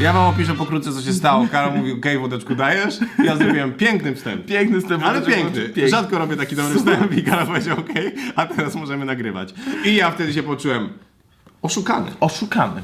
Ja wam opiszę pokrótce, co się stało. Karol mówił, okej, wódeczku dajesz? Ja zrobiłem piękny wstęp. Piękny wstęp. Ale piękny. piękny. Rzadko robię taki dobry wstęp i Karol powiedział, okej, a teraz możemy nagrywać. I ja wtedy się poczułem oszukany. Oszukany.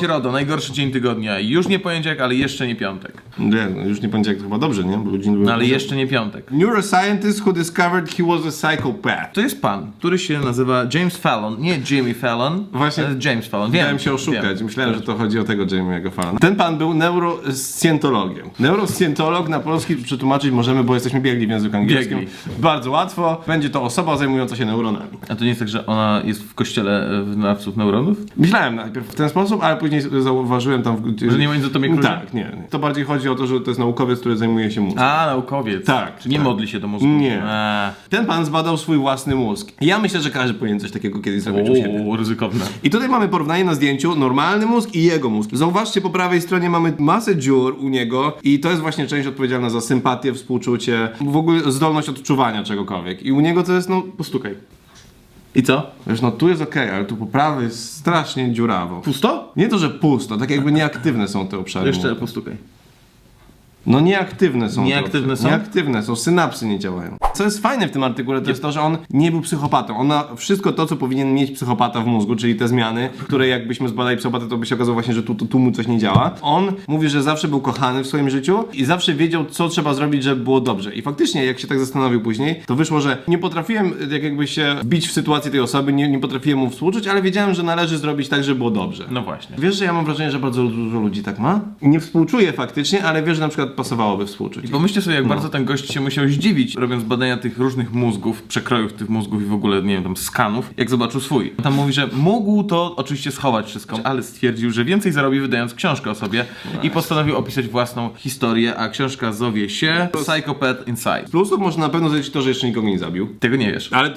Środa, najgorszy dzień tygodnia. Już nie poniedziałek, ale jeszcze nie piątek. Nie, no już nie jak to chyba dobrze, nie? Bo ludzie lubią- No ale jeszcze nie piątek. Neuroscientist who discovered he was a psychopath. To jest pan, który się nazywa James Fallon, nie Jimmy Fallon, Właśnie- ale James Fallon. Wiem, Miałem się oszukać. wiem. Myślałem, że to chodzi o tego Jamie'ego Fallona. Ten pan był neuroscientologiem. Neuroscientolog na polski przetłumaczyć możemy, bo jesteśmy biegli w języku angielskim. Biegli. Bardzo łatwo. Będzie to osoba zajmująca się neuronami. A to nie jest tak, że ona jest w kościele e, wyznawców neuronów? Myślałem najpierw w ten sposób, ale później zauważyłem tam... W... Że nie ma nic o tobie klucza? Tak, nie. To bardziej chodzi o to, że to jest naukowiec, który zajmuje się mózgiem. A, naukowiec. Tak, Czy nie tak. modli się do mózgu? Nie. A. Ten pan zbadał swój własny mózg. Ja myślę, że każdy powinien coś takiego kiedyś zrobić u siebie. Ryzykowne. I tutaj mamy porównanie na zdjęciu normalny mózg i jego mózg. Zauważcie, po prawej stronie mamy masę dziur u niego i to jest właśnie część odpowiedzialna za sympatię, współczucie, w ogóle zdolność odczuwania czegokolwiek. I u niego to jest, no, postukaj. I co? Wiesz, no tu jest okej, ale tu po prawej jest strasznie dziurawo. Pusto? Nie to, że pusto, tak jakby nieaktywne są te obszary. Jeszcze mózgu. No nieaktywne są. Nieaktywne są? Nieaktywne są, synapsy nie działają. Co jest fajne w tym artykule, to jest to, że on nie był psychopatą. On ma wszystko to, co powinien mieć psychopata w mózgu, czyli te zmiany, które jakbyśmy zbadali psychopatę, to by się okazało właśnie, że tu, tu, tu mu coś nie działa. On mówi, że zawsze był kochany w swoim życiu i zawsze wiedział, co trzeba zrobić, żeby było dobrze. I faktycznie, jak się tak zastanowił później, to wyszło, że nie potrafiłem jak jakby się wbić w sytuację tej osoby, nie, nie potrafiłem mu współczuć, ale wiedziałem, że należy zrobić tak, żeby było dobrze. No właśnie. Wiesz, że ja mam wrażenie, że bardzo dużo ludzi tak ma? Nie współczuję faktycznie, ale wiesz, że na przykład pasowałoby współczuć. I pomyślcie sobie, jak No. bardzo ten gość się musiał zdziwić, robiąc badania tych różnych mózgów, przekrojów tych mózgów i w ogóle, nie wiem, tam skanów, jak zobaczył swój. Tam mówi, że mógł to oczywiście schować wszystko, ale stwierdził, że więcej zarobi wydając książkę o sobie i postanowił opisać własną historię, a książka zowie się Psychopath Inside. Plusów można na pewno zaliczyć to, że jeszcze nikogo nie zabił. Tego nie wiesz. Ale.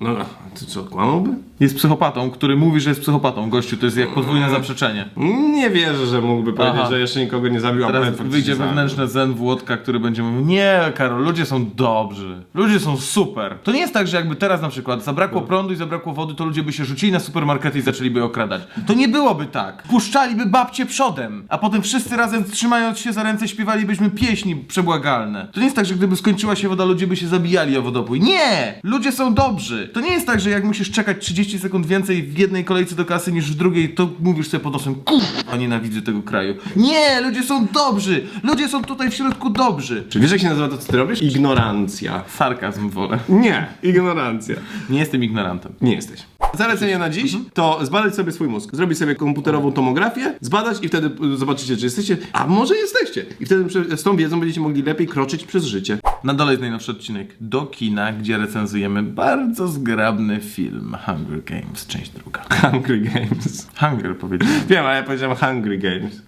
No, to co, kłamałby? Jest psychopatą, który mówi, że jest psychopatą. Gościu, to jest jak podwójne zaprzeczenie. Nie wierzę, że mógłby powiedzieć, Aha. że jeszcze nikogo nie zabił, a Teraz potem wyjdzie zabił. wewnętrzne zen Włodka, który będzie mówił Nie, Karol, ludzie są dobrzy. Ludzie są super. To nie jest tak, że jakby teraz na przykład zabrakło prądu i zabrakło wody, to ludzie by się rzucili na supermarkety i zaczęliby okradać. To nie byłoby tak. Puszczaliby babcie przodem, a potem wszyscy razem trzymając się za ręce śpiewalibyśmy pieśni przebłagalne. To nie jest tak, że gdyby skończyła się woda, ludzie by się zabijali o wodopój. Nie! Ludzie są dobrzy. To nie jest tak, że jak musisz czekać 30 sekund więcej w jednej kolejce do kasy niż w drugiej, to mówisz sobie pod nosem, kurwa, nienawidzę tego kraju. Nie! Ludzie są dobrzy! Ludzie są tutaj w środku dobrzy. Czy wiesz, jak się nazywa to, co ty robisz? Ignorancja. Sarkazm wolę. Nie, ignorancja. Nie jestem ignorantem. Nie jesteś. Zalecenie na dziś to zbadać sobie swój mózg. Zrobić sobie komputerową tomografię, zbadać i wtedy y, zobaczycie, czy jesteście, a może jesteście. I wtedy z tą wiedzą będziecie mogli lepiej kroczyć przez życie. Na dole jest najnowszy odcinek do kina, gdzie recenzujemy bardzo zgrabny film Hunger Games, część druga. Hungry Games. Hunger powiedziałem. Wiem, ale ja powiedziałem Hungry Games.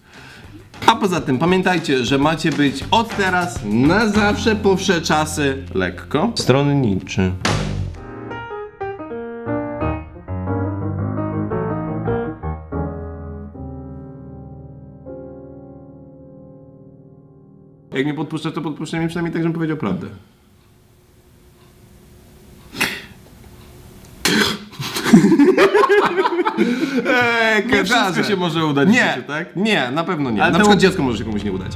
A poza tym pamiętajcie, że macie być od teraz na zawsze po wsze czasy Lekko. stronniczy. Jak mnie podpuszczasz, to podpuszczaj mi przynajmniej tak, żebym powiedział prawdę. Eee, Nie wszystko się może udać w Nie, życiu, tak? nie, na pewno nie. Ale na to- przykład dziecko może się komuś nie udać.